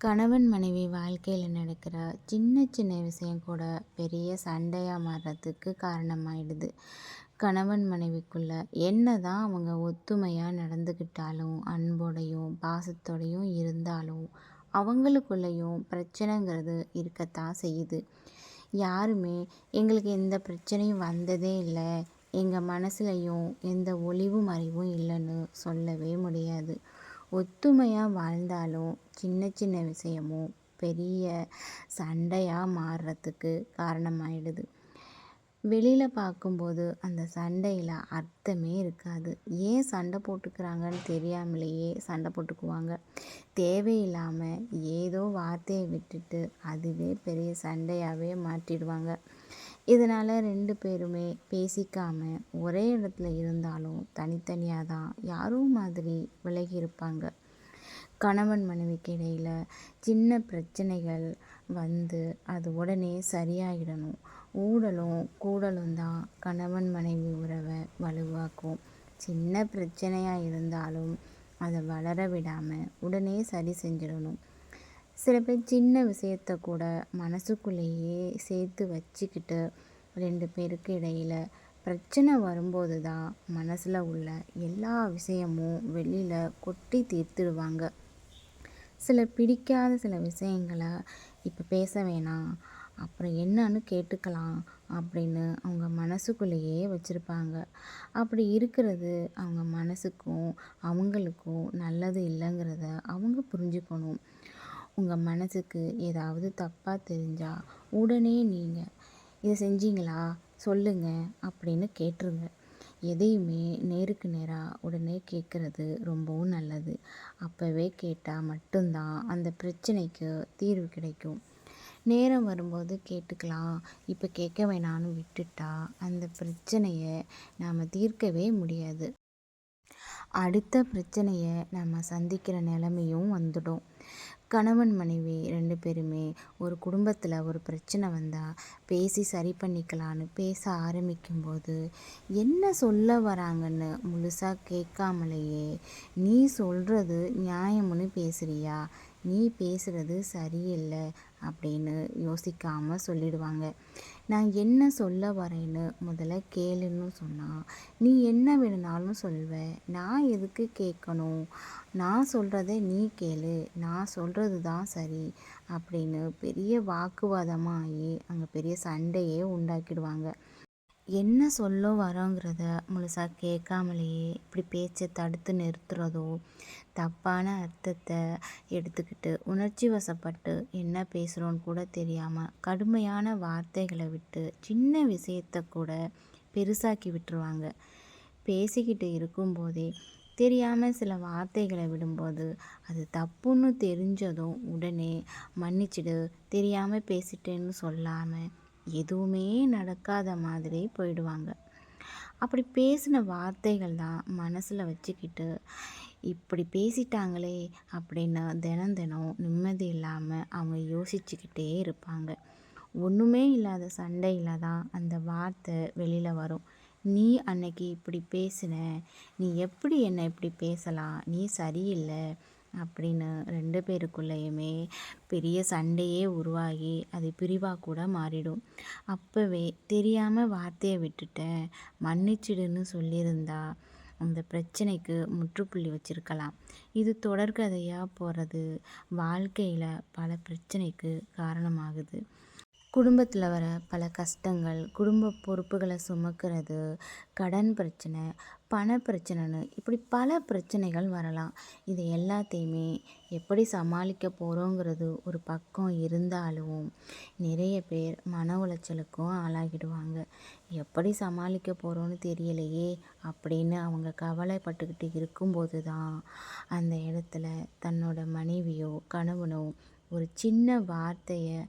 கணவன் மனைவி வாழ்க்கையில் நடக்கிற சின்ன சின்ன விஷயம் கூட பெரிய சண்டையாக மாறுறதுக்கு காரணமாயிடுது. கணவன் மனைவிக்குள்ள என்ன தான் அவங்க ஒத்துமையாக நடந்துக்கிட்டாலும் அன்போடையும் பாசத்தோடையும் இருந்தாலும் அவங்களுக்குள்ளேயும் பிரச்சனைங்கிறது இருக்கத்தான் செய்யுது. யாருமே எங்களுக்கு எந்த பிரச்சனையும் வந்ததே இல்லை. எங்கள் மனசுலையும் எந்த ஒளிவும் அறிவும் இல்லைன்னு சொல்லவே முடியாது. ஒத்துமையாக வாழ்ந்தாலும் சின்ன சின்ன விஷயமும் பெரிய சண்டையாக மாறுறதுக்கு காரணமாயிடுது. வெளியில் பார்க்கும்போது அந்த சண்டையில் அர்த்தமே இருக்காது. ஏன் சண்டை போட்டுக்கிறாங்கன்னு தெரியாமலேயே சண்டை போட்டுக்குவாங்க. தேவையில்லாமல் ஏதோ வார்த்தையை விட்டுட்டு அதுவே பெரிய சண்டையாகவே மாற்றிடுவாங்க. இதனால் ரெண்டு பேருமே பேசிக்காமல் ஒரே இடத்துல இருந்தாலும் தனித்தனியாக தான் யாரோ மாதிரி விலகி இருப்பாங்க. கணவன் மனைவிக்கு இடையில் சின்ன பிரச்சனைகள் வந்து அது உடனே சரியாகிடணும் ஊடலும் கூடலும் தான் கணவன் மனைவி உறவை வலுவாக்கும். சின்ன பிரச்சனையாக இருந்தாலும் அதை வளர விடாமல் உடனே சரி செஞ்சிடணும். சில பேர் சின்ன விஷயத்த கூட மனசுக்குள்ளேயே சேர்த்து வச்சுக்கிட்டு ரெண்டு பேருக்கு இடையில் பிரச்சனை வரும்போது தான் மனசில் உள்ள எல்லா விஷயமும் வெளியில் கொட்டி தீர்த்துடுவாங்க. சில பிடிக்காத சில விஷயங்களை இப்போ பேச வேணாம் அப்புறம் என்னன்னு கேட்டுக்கலாம் அப்படின்னு அவங்க மனசுக்குள்ளேயே வச்சுருப்பாங்க. அப்படி இருக்கிறது அவங்க மனசுக்கும் அவங்களுக்கும் நல்லது இல்லைங்கிறத அவங்க புரிஞ்சுக்கணும். உங்கள் மனசுக்கு ஏதாவது தப்பாக தெரிஞ்சால் உடனே நீங்கள் இதை செஞ்சீங்களா? சொல்லுங்கள் அப்படின்னு கேட்டுருங்க. எதையுமே நேருக்கு நேராக உடனே கேட்குறது ரொம்பவும் நல்லது. அப்போவே கேட்டால் மட்டும்தான் அந்த பிரச்சனைக்கு தீர்வு கிடைக்கும். நேரம் வரும்போது கேட்டுக்கலாம். இப்போ கேட்க வேணான்னு விட்டுட்டா அந்த பிரச்சனையை நாம் தீர்க்கவே முடியாது. அடுத்த பிரச்சனையை நம்ம சந்திக்கிற நிலைமையும் வந்துடும். கணவன் மனைவி ரெண்டு பேருமே ஒரு குடும்பத்தில் ஒரு பிரச்சனை வந்தால் பேசி சரி பண்ணிக்கலான்னு பேச ஆரம்பிக்கும்போது என்ன சொல்ல வராங்கன்னு முழுசாக கேட்காமலேயே நீ சொல்கிறது நியாயம்னு பேசுகிறியா நீ பேசுகிறது சரியில்லை. அப்படின்னு யோசிக்காமல் சொல்லிடுவாங்க. நான் என்ன சொல்ல வரேன்னு முதல்ல கேளுன்னு சொன்னால் நீ என்ன வேணுனாலும் சொல்வ. நான் எதுக்கு கேட்கணும்? நான் சொல்கிறத நீ கேளு. நான் சொல்கிறது தான் சரி. அப்படின்னு பெரிய வாக்குவாதமாக ஆகி அங்கே பெரிய சண்டையே உண்டாக்கிடுவாங்க. என்ன சொல்ல வரோங்கிறத முழுசாக கேட்காமலேயே இப்படி பேச்சை தடுத்து நிறுத்துறதோ தப்பான அர்த்தத்தை எடுத்துக்கிட்டு உணர்ச்சி வசப்பட்டு என்ன பேசுகிறோன்னு கூட தெரியாமல் கடுமையான வார்த்தைகளை விட்டு சின்ன விஷயத்த கூட பெருசாக்கி விட்டுருவாங்க. பேசிக்கிட்டு இருக்கும்போதே தெரியாமல் சில வார்த்தைகளை விடும்போது அது தப்புன்னு தெரிஞ்சதும் உடனே மன்னிச்சிடு தெரியாமல் பேசிட்டேன்னு சொல்லாமல் எதுவுமே நடக்காத மாதிரி போயிடுவாங்க. அப்படி பேசின வார்த்தைகள் தான் மனசில் வச்சுக்கிட்டு இப்படி பேசிட்டாங்களே அப்படின்னு தினம் தினம் நிம்மதி இல்லாமல் அவங்க யோசிச்சுக்கிட்டே இருப்பாங்க. ஒன்றுமே இல்லாத சண்டையில் தான் அந்த வார்த்தை வெளியில் வரும். நீ அன்னைக்கு இப்படி பேசின நீ எப்படி என்னை இப்படி பேசலாம்? நீ சரியில்லை. அப்படின்னு ரெண்டு பேருக்குள்ளேயுமே பெரிய சண்டையே உருவாகி அது பிரிவாக கூட மாறிடும். அப்போவே தெரியாமல் வார்த்தையை விட்டுட்டேன். மன்னிச்சிடுன்னு சொல்லியிருந்தா அந்த பிரச்சனைக்கு முற்றுப்புள்ளி வச்சிருக்கலாம். இது தொடர்கதையாக போகிறது வாழ்க்கையில் பல பிரச்சனைக்கு காரணமாகுது. குடும்பத்தில் வர பல கஷ்டங்கள் குடும்ப பொறுப்புகளை சுமக்கிறது கடன் பிரச்சனை பண பிரச்சனைன்னு இப்படி பல பிரச்சனைகள் வரலாம். இது எல்லாத்தையுமே எப்படி சமாளிக்க போகிறோங்கிறது ஒரு பக்கம் இருந்தாலும் நிறைய பேர் மன உளைச்சலுக்கும் ஆளாகிடுவாங்க. எப்படி சமாளிக்க போகிறோன்னு தெரியலையே அப்படின்னு அவங்க கவலைப்பட்டுக்கிட்டு இருக்கும்போது தான் அந்த இடத்துல தன்னோட மனைவியோ கணவனோ ஒரு சின்ன வார்த்தையை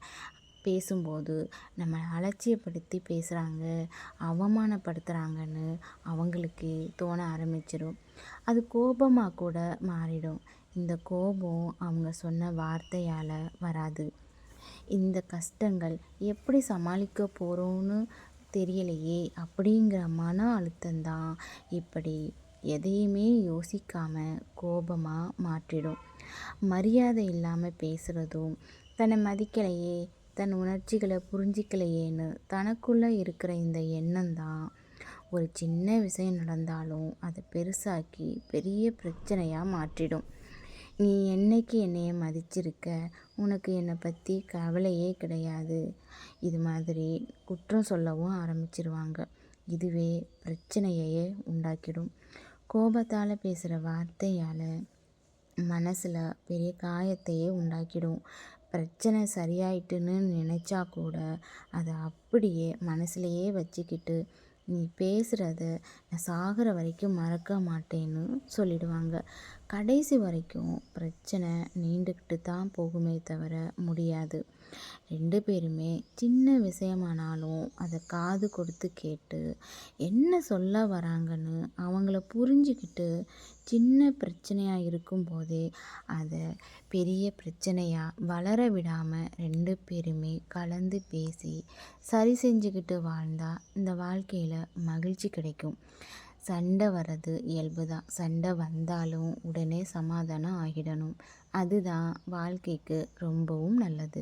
பேசும்போது நம்ம அலட்சியப்படுத்தி பேசுகிறாங்க அவமானப்படுத்துகிறாங்கன்னு அவங்களுக்கு தோண ஆரம்பிச்சிடும் அது கோபமாக கூட மாறிடும். இந்த கோபம் அவங்க சொன்ன வார்த்தையால் வராது. இந்த கஷ்டங்கள் எப்படி சமாளிக்க போகிறோன்னு தெரியலையே அப்படிங்கிற மன அழுத்தந்தான் இப்படி எதையுமே யோசிக்காமல் கோபமாக மாற்றிடும். மரியாதை இல்லாமல் பேசுகிறதும் தன்னை மதிக்கலையே தன் உணர்ச்சிகளை புரிஞ்சிக்கலையேன்னு தனக்குள்ளே இருக்கிற இந்த எண்ணம் தான் ஒரு சின்ன விஷயம் நடந்தாலும் அதை பெருசாக்கி பெரிய பிரச்சனையாக மாற்றிடும். நீ என்னைக்கு என்னைய மதிச்சிருக்க? உனக்கு என்னை பற்றி கவலையே கிடையாது. இது மாதிரி குற்றம் சொல்லவும் ஆரம்பிச்சிருவாங்க. இதுவே பிரச்சனையையே உண்டாக்கிடும். கோபத்தால் பேசுகிற வார்த்தையால் மனசில் பெரிய காயத்தையே உண்டாக்கிடும். பிரச்சனை சரியாயிட்டுன்னு நினச்சா கூட அதை அப்படியே மனசுலையே வச்சுக்கிட்டு நீ பேசுகிறத நான் சாகிற வரைக்கும் மறக்க மாட்டேன்னு சொல்லிடுவாங்க. கடைசி வரைக்கும் பிரச்சனை நீண்டுக்கிட்டு தான் போகுமே தவிர முடியாது. ரெண்டு பேருமே சின்ன விஷயமானாலும் அதை காது கொடுத்து கேட்டு என்ன சொல்ல வராங்கன்னு அவங்கள புரிஞ்சுக்கிட்டு சின்ன பிரச்சனையாக இருக்கும்போதே அதை பெரிய பிரச்சனையாக வளர விடாமல் ரெண்டு பேருமே கலந்து பேசி சரி செஞ்சுக்கிட்டு வாழ்ந்தால் இந்த வாழ்க்கையில் மகிழ்ச்சி கிடைக்கும். சண்டை வர்றது இயல்பு தான் சண்டை வந்தாலும் உடனே சமாதானம் ஆகிடணும். அதுதான் வாழ்க்கைக்கு ரொம்பவும் நல்லது.